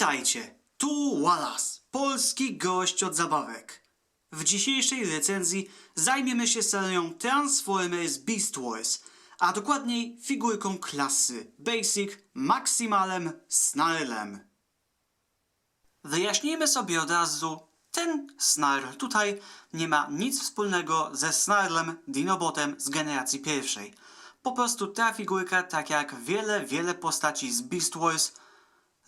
Witajcie, tu Wallace, polski gość od zabawek. W dzisiejszej recenzji zajmiemy się serią Transformers Beast Wars, a dokładniej figurką klasy Basic Maximalem Snarlem. Wyjaśnijmy sobie od razu, ten Snarl tutaj nie ma nic wspólnego ze Snarlem Dinobotem z generacji pierwszej. Po prostu ta figurka, tak jak wiele, wiele postaci z Beast Wars,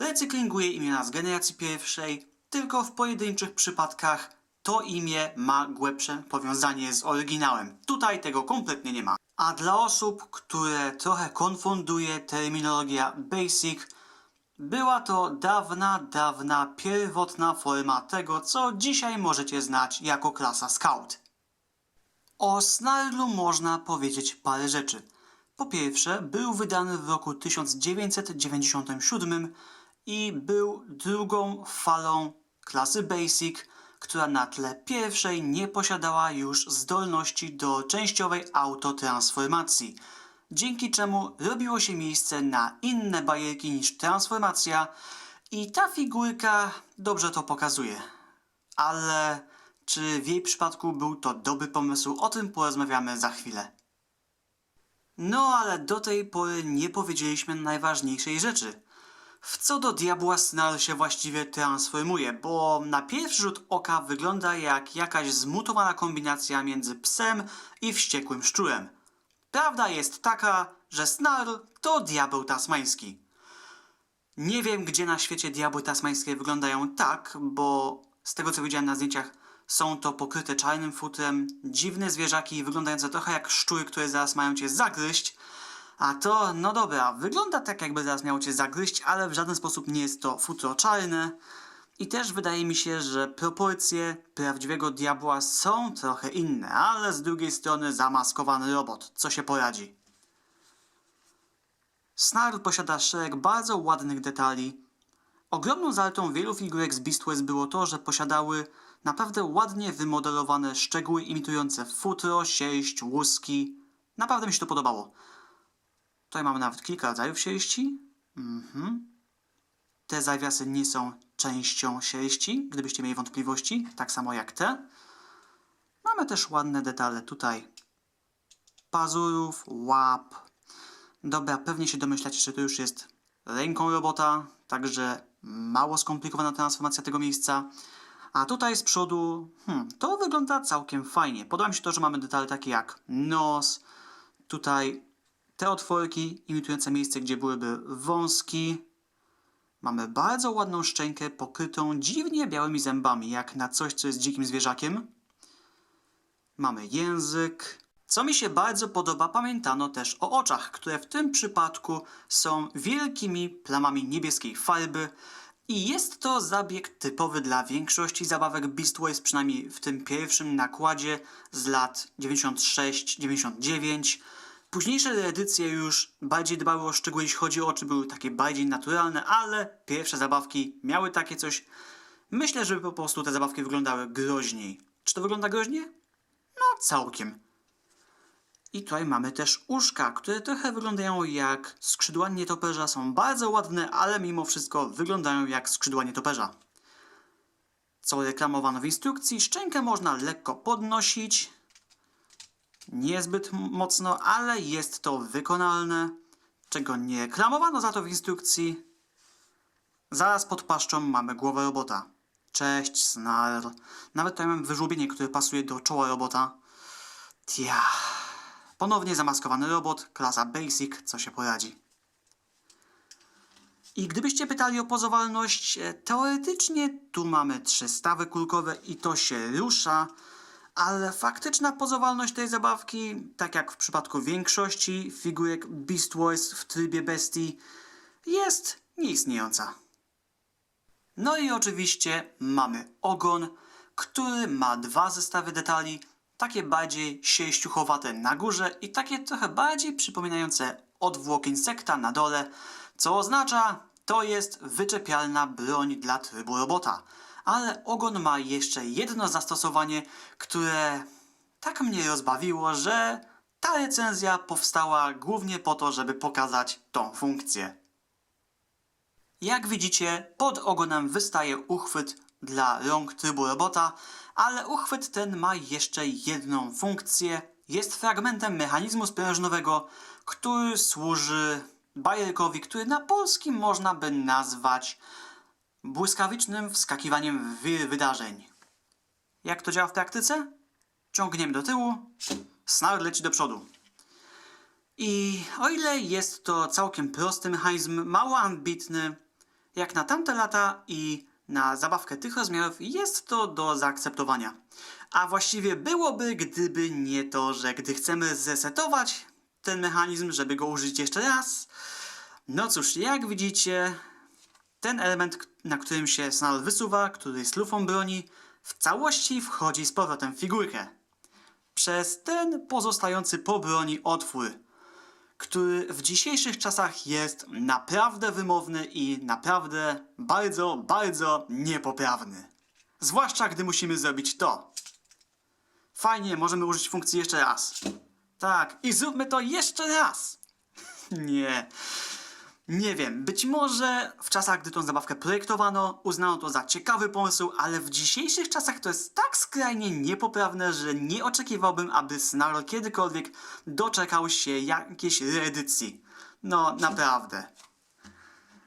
recyklinguje imiona z generacji pierwszej, tylko w pojedynczych przypadkach to imię ma głębsze powiązanie z oryginałem. Tutaj tego kompletnie nie ma. A dla osób, które trochę konfunduje terminologia basic, była to dawna, dawna, pierwotna forma tego, co dzisiaj możecie znać jako klasa Scout. O Snarlu można powiedzieć parę rzeczy. Po pierwsze, był wydany w roku 1997 i był drugą falą klasy Basic, która na tle pierwszej nie posiadała już zdolności do częściowej autotransformacji, dzięki czemu robiło się miejsce na inne bajerki niż transformacja i ta figurka dobrze to pokazuje. Ale czy w jej przypadku był to dobry pomysł, o tym porozmawiamy za chwilę. No, ale do tej pory nie powiedzieliśmy najważniejszej rzeczy. W co do diabła Snarl się właściwie transformuje, bo na pierwszy rzut oka wygląda jak jakaś zmutowana kombinacja między psem i wściekłym szczurem. Prawda jest taka, że Snarl to diabeł tasmański. Nie wiem, gdzie na świecie diabły tasmańskie wyglądają tak, bo z tego co widziałem na zdjęciach, są to pokryte czarnym futrem, dziwne zwierzaki wyglądające trochę jak szczury, które zaraz mają cię zagryźć. A to, no dobra, wygląda tak jakby zaraz miało cię zagryźć, ale w żaden sposób nie jest to futro czarne. I też wydaje mi się, że proporcje prawdziwego diabła są trochę inne, ale z drugiej strony zamaskowany robot, co się poradzi. Snarl posiada szereg bardzo ładnych detali. Ogromną zaletą wielu figurek z Beast Wars było to, że posiadały naprawdę ładnie wymodelowane szczegóły imitujące futro, sierść, łuski. Naprawdę mi się to podobało. Tutaj mamy nawet kilka rodzajów sierści. Mhm. Te zawiasy nie są częścią sierści, gdybyście mieli wątpliwości, tak samo jak te. Mamy też ładne detale tutaj. Pazurów, łap. Dobra, pewnie się domyślacie, że to już jest ręką robota, także mało skomplikowana transformacja tego miejsca. A tutaj z przodu, hmm, to wygląda całkiem fajnie. Podoba mi się to, że mamy detale takie jak nos, tutaj te otworki imitujące miejsce, gdzie byłyby wąski. Mamy bardzo ładną szczękę pokrytą dziwnie białymi zębami, jak na coś, co jest dzikim zwierzakiem. Mamy język. Co mi się bardzo podoba, pamiętano też o oczach, które w tym przypadku są wielkimi plamami niebieskiej farby. I jest to zabieg typowy dla większości zabawek Beast Wars, przynajmniej w tym pierwszym nakładzie z lat 96-99. Późniejsze edycje już bardziej dbały o szczegóły, jeśli chodzi o oczy, były takie bardziej naturalne, ale pierwsze zabawki miały takie coś. Myślę, że po prostu te zabawki wyglądały groźniej. Czy to wygląda groźnie? No, całkiem. I tutaj mamy też uszka, które trochę wyglądają jak skrzydła nietoperza. Są bardzo ładne, ale mimo wszystko wyglądają jak skrzydła nietoperza. Co reklamowano w instrukcji, szczękę można lekko podnosić. Niezbyt mocno, ale jest to wykonalne. Czego nie reklamowano za to w instrukcji. Zaraz pod paszczą mamy głowę robota. Cześć, Snarl. Nawet tutaj mam wyżłobienie, które pasuje do czoła robota. Tia. Ponownie zamaskowany robot, klasa Basic, co się poradzi. I gdybyście pytali o pozowalność, e, teoretycznie tu mamy trzy stawy kulkowe i to się rusza, ale faktyczna pozowalność tej zabawki, tak jak w przypadku większości figurek Beast Wars w trybie bestii, jest nieistniejąca. No i oczywiście mamy ogon, który ma dwa zestawy detali, takie bardziej sierściuchowate na górze i takie trochę bardziej przypominające odwłok insekta na dole, co oznacza, to jest wyczepialna broń dla trybu robota. Ale ogon ma jeszcze jedno zastosowanie, które tak mnie rozbawiło, że ta recenzja powstała głównie po to, żeby pokazać tą funkcję. Jak widzicie, pod ogonem wystaje uchwyt dla rąk trybu robota, ale uchwyt ten ma jeszcze jedną funkcję. Jest fragmentem mechanizmu sprężynowego, który służy bajerkowi, który na polskim można by nazwać błyskawicznym wskakiwaniem w wydarzeń. Jak to działa w praktyce? Ciągniemy do tyłu, snarl leci do przodu. I o ile jest to całkiem prosty mechanizm, mało ambitny, jak na tamte lata i na zabawkę tych rozmiarów, jest to do zaakceptowania. A właściwie byłoby, gdyby nie to, że gdy chcemy zresetować ten mechanizm, żeby go użyć jeszcze raz, no cóż, jak widzicie, ten element, na którym się snarl wysuwa, który jest lufą broni, w całości wchodzi z powrotem w figurkę. Przez ten pozostający po broni otwór, który w dzisiejszych czasach jest naprawdę wymowny i naprawdę bardzo, bardzo niepoprawny. Zwłaszcza gdy musimy zrobić to. Fajnie, możemy użyć funkcji jeszcze raz. Tak, i zróbmy to jeszcze raz. Nie. Nie wiem, być może w czasach, gdy tą zabawkę projektowano, uznano to za ciekawy pomysł, ale w dzisiejszych czasach to jest tak skrajnie niepoprawne, że nie oczekiwałbym, aby Snarl kiedykolwiek doczekał się jakiejś reedycji. No, naprawdę.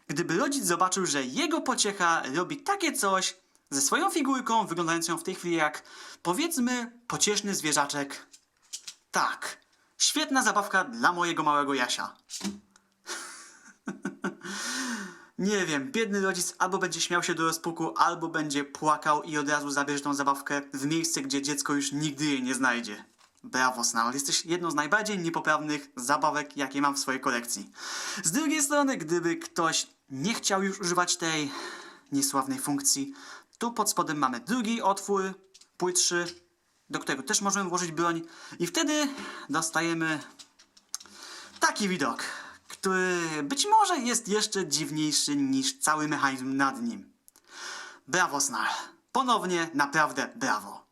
Gdyby rodzic zobaczył, że jego pociecha robi takie coś ze swoją figurką, wyglądającą w tej chwili jak, powiedzmy, pocieszny zwierzaczek. Tak, świetna zabawka dla mojego małego Jasia. Nie wiem, biedny rodzic albo będzie śmiał się do rozpuku, albo będzie płakał i od razu zabierze tą zabawkę w miejsce, gdzie dziecko już nigdy jej nie znajdzie. Brawo, Snarl, jesteś jedną z najbardziej niepoprawnych zabawek, jakie mam w swojej kolekcji. Z drugiej strony, gdyby ktoś nie chciał już używać tej niesławnej funkcji, tu pod spodem mamy drugi otwór, płytszy, do którego też możemy włożyć broń i wtedy dostajemy taki widok, który być może jest jeszcze dziwniejszy niż cały mechanizm nad nim. Brawo, Snarl. Ponownie naprawdę brawo.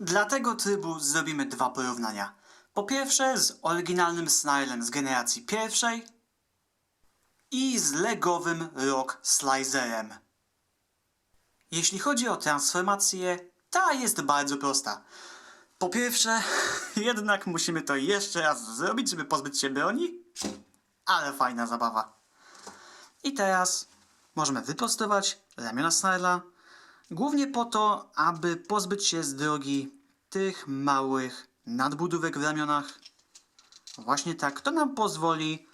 Dla tego trybu zrobimy dwa porównania. Po pierwsze z oryginalnym Snarlem z generacji pierwszej i z legowym Rock Slicerem. Jeśli chodzi o transformację, ta jest bardzo prosta. Po pierwsze, jednak musimy to jeszcze raz zrobić, żeby pozbyć się broni. Ale fajna zabawa. I teraz możemy wyprostować ramiona Snarla, głównie po to, aby pozbyć się z drogi tych małych nadbudówek w ramionach. Właśnie tak, to nam pozwoli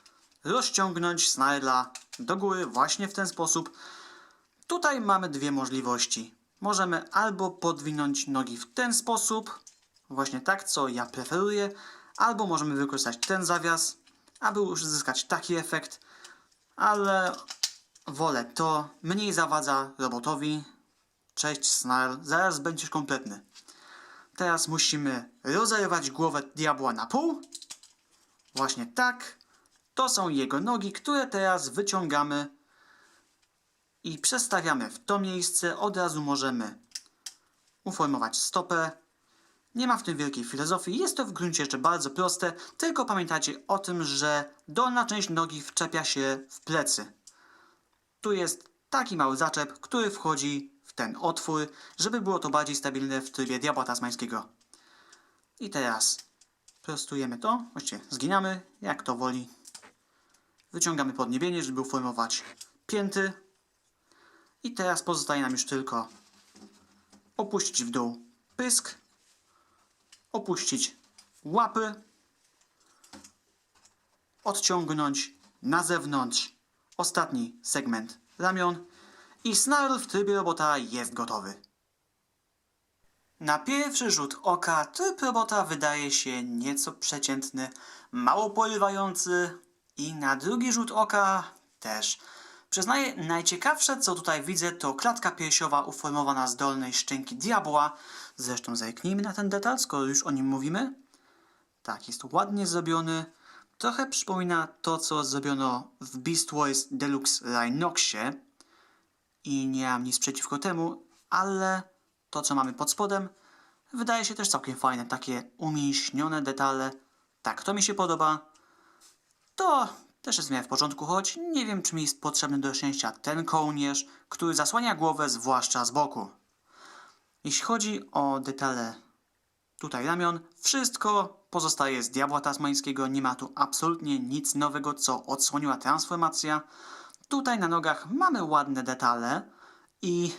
rozciągnąć Snarla do góry właśnie w ten sposób. Tutaj mamy dwie możliwości. Możemy albo podwinąć nogi w ten sposób, właśnie tak, co ja preferuję, albo możemy wykorzystać ten zawias, aby uzyskać taki efekt, ale wolę to, mniej zawadza robotowi. Cześć Snarl, zaraz będziesz kompletny. Teraz musimy rozerwać głowę diabła na pół. Właśnie tak. To są jego nogi, które teraz wyciągamy i przestawiamy w to miejsce. Od razu możemy uformować stopę. Nie ma w tym wielkiej filozofii, jest to w gruncie rzeczy bardzo proste, tylko pamiętajcie o tym, że dolna część nogi wczepia się w plecy. Tu jest taki mały zaczep, który wchodzi w ten otwór, żeby było to bardziej stabilne w trybie diabła tasmańskiego. I teraz prostujemy to, właściwie zginamy, jak to woli. Wyciągamy podniebienie, żeby uformować pięty. I teraz pozostaje nam już tylko opuścić w dół pysk, opuścić łapy, odciągnąć na zewnątrz ostatni segment ramion i snarl w trybie robota jest gotowy. Na pierwszy rzut oka tryb robota wydaje się nieco przeciętny, mało porywający i na drugi rzut oka też. Przyznaję, najciekawsze co tutaj widzę to klatka piersiowa uformowana z dolnej szczęki diabła. Zresztą zerknijmy na ten detal, skoro już o nim mówimy. Tak, jest ładnie zrobiony. Trochę przypomina to, co zrobiono w Beast Wars Deluxe Rhinoxie. I nie mam nic przeciwko temu, ale to, co mamy pod spodem, wydaje się też całkiem fajne. Takie umięśnione detale. Tak, to mi się podoba. To też jest w miarę w porządku, choć nie wiem, czy mi jest potrzebny do szczęścia ten kołnierz, który zasłania głowę, zwłaszcza z boku. Jeśli chodzi o detale tutaj ramion, wszystko pozostaje z diabła tasmańskiego, nie ma tu absolutnie nic nowego, co odsłoniła transformacja. Tutaj na nogach mamy ładne detale i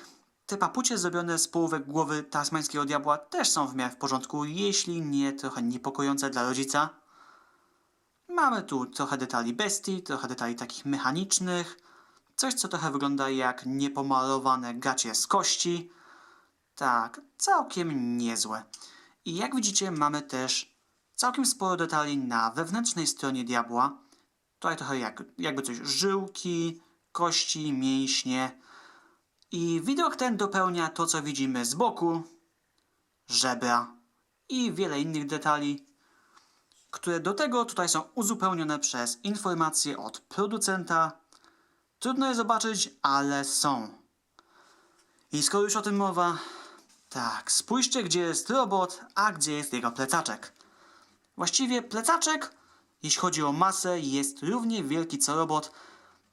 te papucie zrobione z połówek głowy tasmańskiego diabła też są w miarę w porządku, jeśli nie trochę niepokojące dla rodzica. Mamy tu trochę detali bestii, trochę detali takich mechanicznych, coś co trochę wygląda jak niepomalowane gacie z kości. Tak, całkiem niezłe. I jak widzicie mamy też całkiem sporo detali na wewnętrznej stronie diabła. Tutaj trochę jak, jakby coś żyłki, kości, mięśnie. I widok ten dopełnia to, co widzimy z boku, żebra i wiele innych detali, które do tego tutaj są uzupełnione przez informacje od producenta. Trudno je zobaczyć, ale są. I skoro już o tym mowa, tak, spójrzcie, gdzie jest robot, a gdzie jest jego plecaczek. Właściwie plecaczek, jeśli chodzi o masę, jest równie wielki co robot,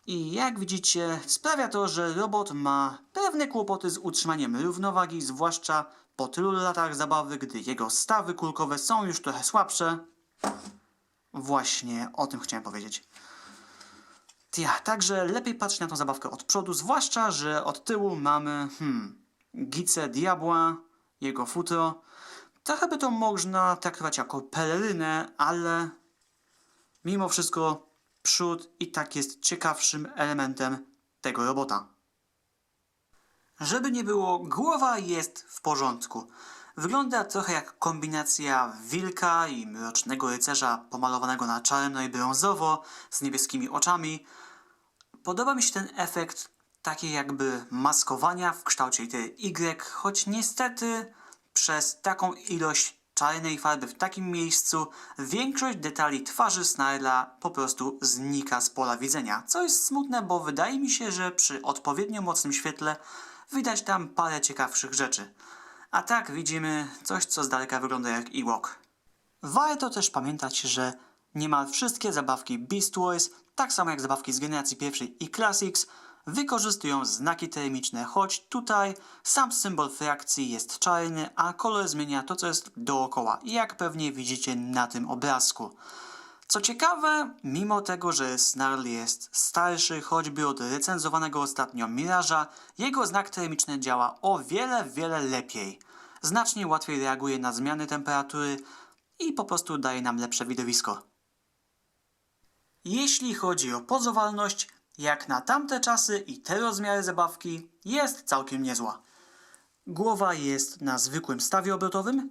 i jak widzicie, sprawia to, że robot ma pewne kłopoty z utrzymaniem równowagi, zwłaszcza po tylu latach zabawy, gdy jego stawy kulkowe są już trochę słabsze. Właśnie o tym chciałem powiedzieć. Ja, także lepiej patrzeć na tą zabawkę od przodu, zwłaszcza, że od tyłu mamy, hmm, diabła, jego futro. Trochę by to można traktować jako pelerynę, ale mimo wszystko przód i tak jest ciekawszym elementem tego robota. Żeby nie było, głowa jest w porządku. Wygląda trochę jak kombinacja wilka i mrocznego rycerza pomalowanego na czarno i brązowo z niebieskimi oczami. Podoba mi się ten efekt takiej jakby maskowania w kształcie litery Y, choć niestety przez taką ilość czarnej farby w takim miejscu większość detali twarzy Snarla po prostu znika z pola widzenia, co jest smutne, bo wydaje mi się, że przy odpowiednio mocnym świetle widać tam parę ciekawszych rzeczy. A tak widzimy coś, co z daleka wygląda jak Ewok. Warto też pamiętać, że niemal wszystkie zabawki Beast Wars, tak samo jak zabawki z generacji pierwszej i Classics, wykorzystują znaki termiczne, choć tutaj sam symbol frakcji jest czarny, a kolor zmienia to, co jest dookoła, jak pewnie widzicie na tym obrazku. Co ciekawe, mimo tego, że Snarl jest starszy, choćby od recenzowanego ostatnio Miraża, jego znak termiczny działa o wiele, wiele lepiej. Znacznie łatwiej reaguje na zmiany temperatury i po prostu daje nam lepsze widowisko. Jeśli chodzi o pozowalność, jak na tamte czasy i te rozmiary zabawki, jest całkiem niezła. Głowa jest na zwykłym stawie obrotowym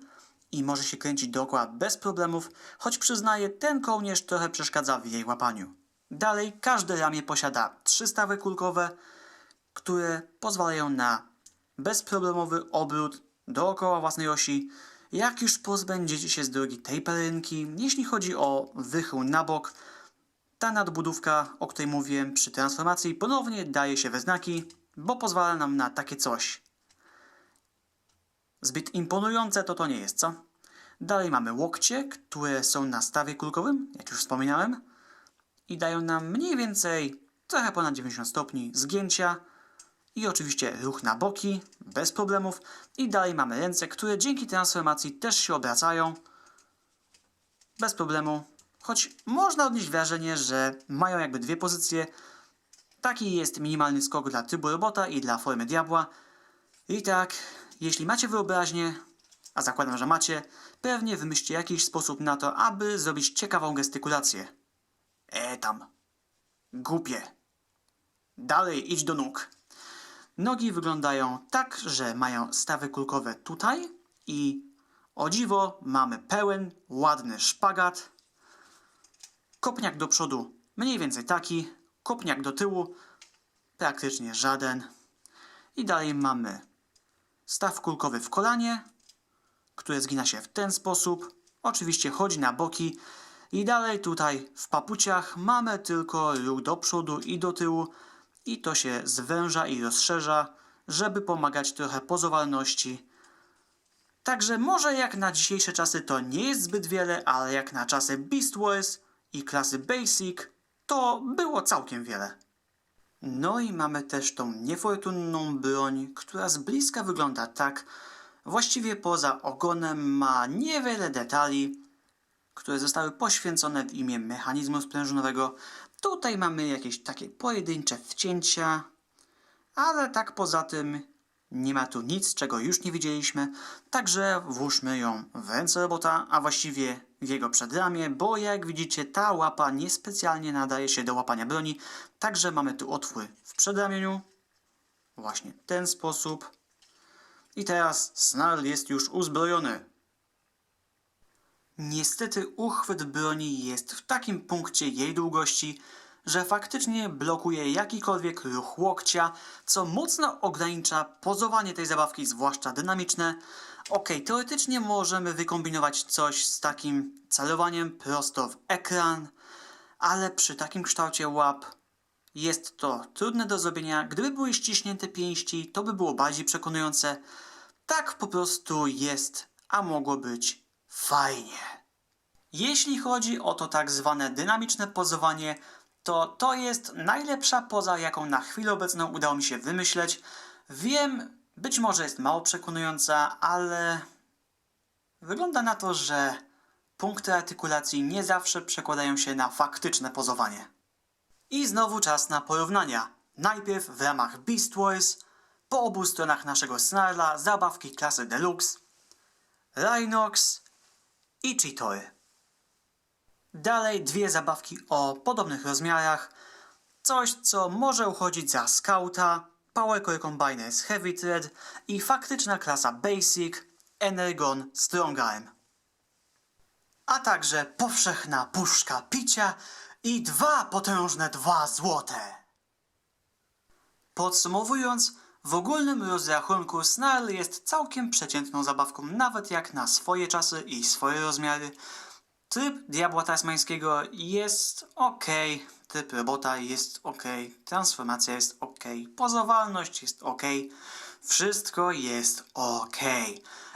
i może się kręcić dookoła bez problemów, choć przyznaję, ten kołnierz trochę przeszkadza w jej łapaniu. Dalej, każde ramię posiada trzy stawy kulkowe, które pozwalają na bezproblemowy obrót dookoła własnej osi. Jak już pozbędziecie się z drogi tej pelerinki, jeśli chodzi o wychył na bok, ta nadbudówka, o której mówiłem przy transformacji, ponownie daje się we znaki, bo pozwala nam na takie coś. Zbyt imponujące to to nie jest, co? Dalej mamy łokcie, które są na stawie kulkowym, jak już wspominałem, i dają nam mniej więcej trochę ponad 90 stopni zgięcia i oczywiście ruch na boki, bez problemów. I dalej mamy ręce, które dzięki transformacji też się obracają bez problemu, choć można odnieść wrażenie, że mają jakby dwie pozycje. Taki jest minimalny skok dla trybu robota i dla formy diabła. I tak, jeśli macie wyobraźnię, a zakładam, że macie, pewnie wymyślcie jakiś sposób na to, aby zrobić ciekawą gestykulację. E tam. Głupie. Dalej idź do nóg. Nogi wyglądają tak, że mają stawy kulkowe tutaj i o dziwo mamy pełen, ładny szpagat. Kopniak do przodu mniej więcej taki, kopniak do tyłu praktycznie żaden. I dalej mamy staw kulkowy w kolanie, które zgina się w ten sposób. Oczywiście chodzi na boki. I dalej tutaj w papuciach mamy tylko ruch do przodu i do tyłu i to się zwęża i rozszerza, żeby pomagać trochę pozowalności. Także może jak na dzisiejsze czasy to nie jest zbyt wiele, ale jak na czasy Beast Wars i klasy Basic to było całkiem wiele. No i mamy też tą niefortunną broń, która z bliska wygląda tak. Właściwie poza ogonem ma niewiele detali, które zostały poświęcone w imię mechanizmu sprężynowego. Tutaj mamy jakieś takie pojedyncze wcięcia, ale tak poza tym nie ma tu nic, czego już nie widzieliśmy, także włóżmy ją w ręce robota, a właściwie w jego przedramię, bo jak widzicie ta łapa niespecjalnie nadaje się do łapania broni, także mamy tu otwór w przedramieniu, właśnie w ten sposób. I teraz Snarl jest już uzbrojony. Niestety uchwyt broni jest w takim punkcie jej długości, że faktycznie blokuje jakikolwiek ruch łokcia, co mocno ogranicza pozowanie tej zabawki, zwłaszcza dynamiczne. Ok, teoretycznie możemy wykombinować coś z takim celowaniem prosto w ekran, ale przy takim kształcie łap jest to trudne do zrobienia. Gdyby były ściśnięte pięści, to by było bardziej przekonujące. Tak po prostu jest, a mogło być fajnie. Jeśli chodzi o to tak zwane dynamiczne pozowanie, to to jest najlepsza poza, jaką na chwilę obecną udało mi się wymyśleć. Wiem, być może jest mało przekonująca, ale wygląda na to, że punkty artykulacji nie zawsze przekładają się na faktyczne pozowanie. I znowu czas na porównania. Najpierw w ramach Beast Wars, po obu stronach naszego Snarla zabawki klasy Deluxe, Rhinox i Cheetoy. Dalej dwie zabawki o podobnych rozmiarach, coś co może uchodzić za Scouta, Power Core Combiners Heavy Thread i faktyczna klasa Basic Energon Strong Arm. A także powszechna puszka picia i dwa potężne dwa złote. Podsumowując, w ogólnym rozrachunku Snarl jest całkiem przeciętną zabawką, nawet jak na swoje czasy i swoje rozmiary. Tryb Diabła Tasmańskiego jest ok, tryb robota jest ok, transformacja jest ok, pozowalność jest ok, wszystko jest ok,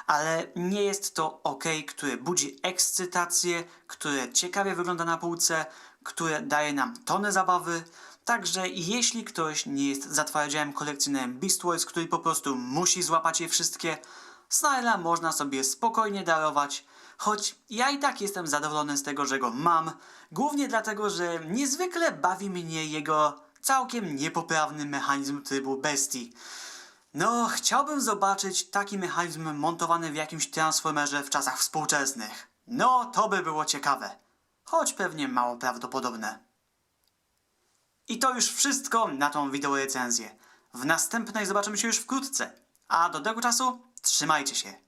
ale nie jest to ok, które budzi ekscytację, które ciekawie wygląda na półce, które daje nam tonę zabawy. Także jeśli ktoś nie jest zatwardziałym kolekcjonerem Beast Wars, który po prostu musi złapać je wszystkie, Snarla można sobie spokojnie darować, choć ja i tak jestem zadowolony z tego, że go mam, głównie dlatego, że niezwykle bawi mnie jego całkiem niepoprawny mechanizm trybu bestii. No, chciałbym zobaczyć taki mechanizm montowany w jakimś transformerze w czasach współczesnych. No, to by było ciekawe, choć pewnie mało prawdopodobne. I to już wszystko na tą wideorecenzję. W następnej zobaczymy się już wkrótce. A do tego czasu trzymajcie się.